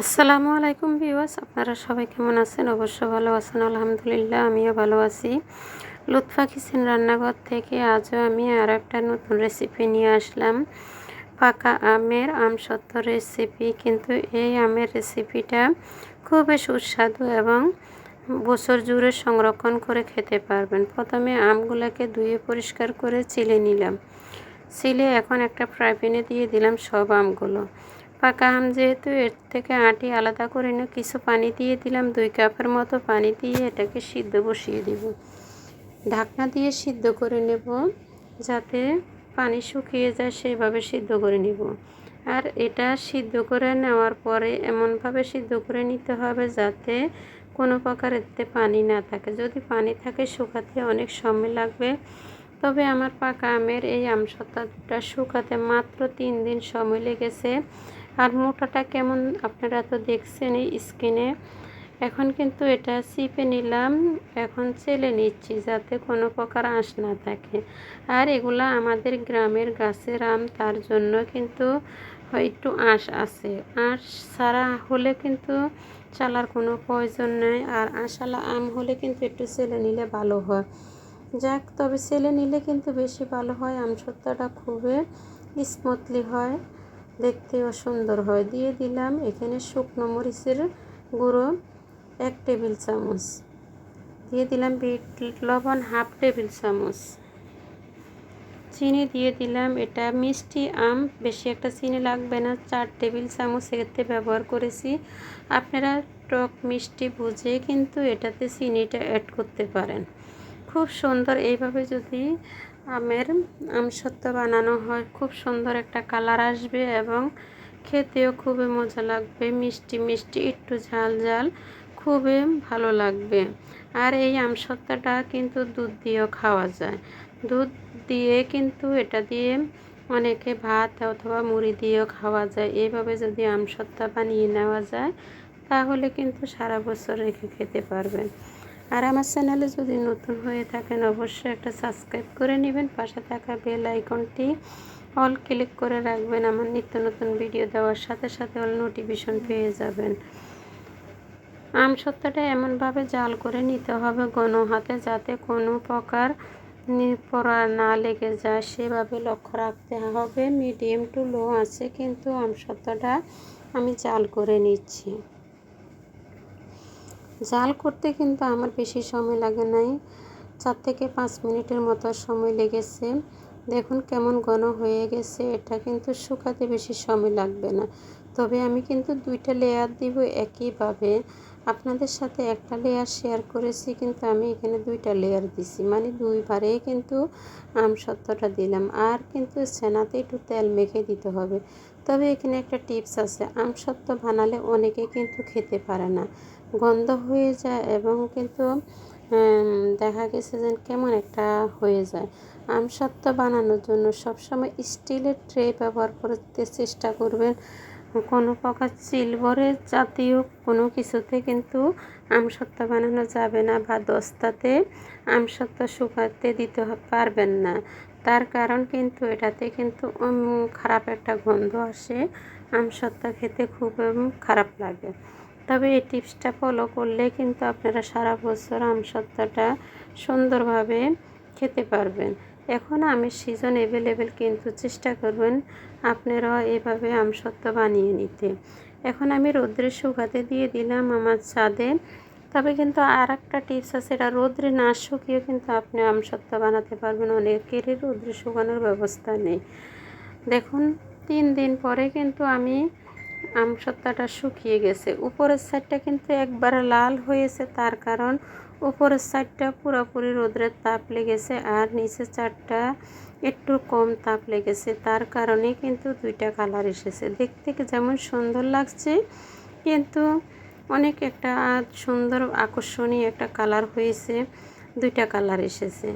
আসসালামু আলাইকুম ভিউয়ার্স, আপনারা সবাই কেমন আছেন? অবশ্য ভালো আছেন, আলহামদুলিল্লাহ, আমিও ভালো আছি। লুৎফা কিচেন রান্নাঘর থেকে আজও আমি আর একটা নতুন রেসিপি নিয়ে আসলাম। পাকা আমের আম সত্য রেসিপি কিন্তু এই আমের রেসিপিটা খুবই সুস্বাদু এবং বছর জুড়ে সংরক্ষণ করে খেতে পারবেন। প্রথমে আমগুলোকে ধুয়ে পরিষ্কার করে চিলে নিলাম। চিলে এখন একটা ফ্রাই প্যানে দিয়ে দিলাম সব আমগুলো। পাকা আম যেহেতু, এর থেকে আটি আলাদা করে নিয়ে কিছু পানি দিয়ে দিলাম, দুই কাপের মতো পানি দিয়ে এটাকে সিদ্ধ বসিয়ে দিব। ঢাকনা দিয়ে সিদ্ধ করে নেব, যাতে পানি শুকিয়ে যায়, সেভাবে সিদ্ধ করে নিব। আর এটা সিদ্ধ করে নেওয়ার পরে এমনভাবে সিদ্ধ করে নিতে হবে যাতে কোনো প্রকার এতে পানি না থাকে। যদি পানি থাকে, শুকাতে অনেক সময় লাগবে। তবে আমার পাকা আমের এই আমসত্তাটা শুকাতে মাত্র তিন দিন সময় লেগেছে। আর মোটাটা কেমন আপনারা তো দেখছেন এই স্কিনে এখন কিন্তু এটা চিপে নিলাম, এখন চেলে নিচ্ছি যাতে কোনো প্রকার আঁশ না থাকে। আর এগুলা আমাদের গ্রামের গাছের আম, তার জন্য কিন্তু একটু আঁশ আছে। আঁশ ছাড়া হলে কিন্তু চালার কোনো প্রয়োজন নেই, আর আঁশালা আম হলে কিন্তু একটু চেলে নিলে ভালো হয়। যাক, তবে ছেলে নিলে কিন্তু বেশি ভালো হয় আমসত্ত্বটা খুবই স্মুথলি হয়। দেখতেও সুন্দর হয়। দিয়ে দিলাম এখানে শুকনো মরিচের গুঁড়ো এক টেবিল চামচ। দিয়ে দিলাম বিট, লবণ হাফ টেবিল চামচ। চিনি দিয়ে দিলাম, এটা মিষ্টি আম, বেশি একটা চিনি লাগবে না, চার টেবিল চামচ এতে ব্যবহার করেছি। আপনারা টক মিষ্টি বুঝে কিন্তু এটাতে চিনিটা অ্যাড করতে পারেন। খুব সুন্দর এইভাবে যদি আমের আমসত্ত্ব বানানো হয়, খুব সুন্দর একটা কালার আসবে এবং খেতেও খুবই মজা লাগবে, মিষ্টি মিষ্টি, একটু ঝাল ঝাল, খুবই ভালো লাগবে। আর এই আমসত্ত্বটা কিন্তু দুধ দিয়েও খাওয়া যায়। দুধ দিয়ে কিন্তু এটা দিয়ে অনেকে ভাত অথবা মুড়ি দিয়েও খাওয়া যায়। এইভাবে যদি আমসত্ত্বা বানিয়ে নেওয়া যায়, তাহলে কিন্তু সারা বছর রেখে খেতে পারবেন। আর আমার চ্যানেলে যদি নতুন হয়ে থাকেন, অবশ্যই একটা সাবস্ক্রাইব করে নেবেন। পাশে থাকা বেল আইকনটি অল ক্লিক করে রাখবেন। আমার নিত্য নতুন ভিডিও দেওয়ার সাথে সাথে অল নোটিফিকেশন পেয়ে যাবেন। আম সত্ত্বটা এমনভাবে জাল করে নিতে হবে গণ হাতে যাতে কোনো প্রকার পড়া না লেগে যায়। সেভাবে লক্ষ্য রাখতে হবে। মিডিয়াম টু লো আছে, কিন্তু আম সত্ত্বটা আমি জাল করে নিচ্ছি। জাল করতে কিন্তু আমার বেশি সময় লাগে নাই। চার থেকে পাঁচ মিনিটের মতো সময় লেগেছে। দেখুন কেমন ঘন হয়ে গেছে, এটা কিন্তু শুকাতে বেশি সময় লাগবে না। তবে আমি কিন্তু দুইটা লেয়ার দিব একইভাবে। আপনাদের সাথে একটা লেয়ার শেয়ার করেছি, কিন্তু আমি এখানে দুইটা লেয়ার দিছি। মানে দুইবারে কিন্তু আম সত্যটা দিলাম। আর কিন্তু সেনাতে একটু তেল মেখে দিতে হবে। তবে এখানে একটা টিপস আছে, আম সত্ত্ব বানালে অনেকে কিন্তু খেতে পারে না। গন্ধ হয়ে যায় এবং কিন্তু দেখা গেছে যে কেমন একটা হয়ে যায়। আম সত্ত্ব বানানোর জন্য সবসময় স্টিলের ট্রে ব্যবহার করতে চেষ্টা করবেন। কোনো প্রকার সিলভারের জাতীয় কোনো কিছুতে কিন্তু আমসত্ত্ব বানানো যাবে না বা দস্তাতে আমসত্ত্ব শুকাতে দিতে পারবেন না। তার কারণ কিন্তু এটাতে কিন্তু খারাপ একটা গন্ধ আসে। আমসত্ত্ব খেতে খুব খারাপ লাগে। তবে এই টিপসটা ফলো করলে কিন্তু আপনারা সারা বছর আমসত্ত্বটা সুন্দরভাবে খেতে পারবেন। এখন আমের সিজন অ্যাভেলেবেল কিন্তু চেষ্টা করবেন আপনারা এভাবে আমসত্ত্ব বানিয়ে নিতে। এখন আমি রোদ্রে শুকাতে দিয়ে দিলাম আমার ছাদে। তবে কিন্তু আর একটা টিপস আছে, এটা রোদ্রে না শুকিয়ে কিন্তু আপনি আমসত্ত্ব বানাতে পারবেন। অনেকেরই রোদ্রে শুকানোর ব্যবস্থা নেই। দেখুন, তিন দিন পরে কিন্তু আমি আমসত্ত্বটা শুকিয়ে গেছে। উপরের সাইডটা কিন্তু একবার লাল হয়েছে, তার কারণ উপরের সাইডটা পুরোপুরি রোদ্রের তাপ লেগেছে আর নিচের চারটা একটু কম তাপ লেগেছে, তার কারণে কিন্তু দুইটা কালার এসেছে। দেখতে যেমন সুন্দর লাগছে, কিন্তু অনেক একটা সুন্দর আকর্ষণীয় একটা কালার হয়েছে, দুইটা কালার এসেছে।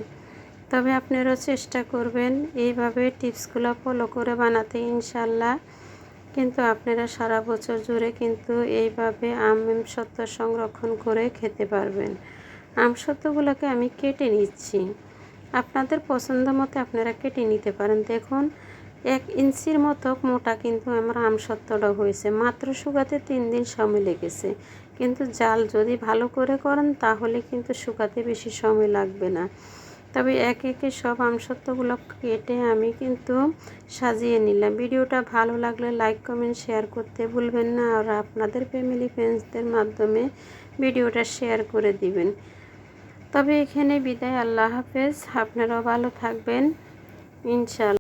তবে আপনারাও চেষ্টা করবেন এইভাবে টিপসগুলো ফলো করে বানাতে ইনশাল্লাহ কিন্তু আপনারা সারা বছর জুড়ে কিন্তু এইভাবে আম সত্য সংরক্ষণ করে খেতে পারবেন। আমসত্ত্বগুলোকে আমি কেটে নিচ্ছি। আপনাদের পছন্দ মতো আপনারা কেটে নিতে পারেন। দেখুন এক ইঞ্চির মতো মোটা কিন্তু আমার আমসত্ত্বটা হয়েছে। মাত্র শুকাতে তিন দিন সময় লেগেছে। কিন্তু জাল যদি ভালো করে করেন, তাহলে কিন্তু শুকাতে বেশি সময় লাগবে না। তবে এক একে সব আমসত্ত্বগুলো কেটে আমি কিন্তু সাজিয়ে নিলাম। ভিডিওটা ভালো লাগলে লাইক, কমেন্ট, শেয়ার করতে ভুলবেন না। আর আপনাদের ফ্যামিলি, ফ্রেন্ডসদের মাধ্যমে ভিডিওটা শেয়ার করে দিবেন। তবে এখানে বিদায়। আল্লাহ হাফেজ। আপনারাও ভালো থাকবেন। ইনশাল্লাহ।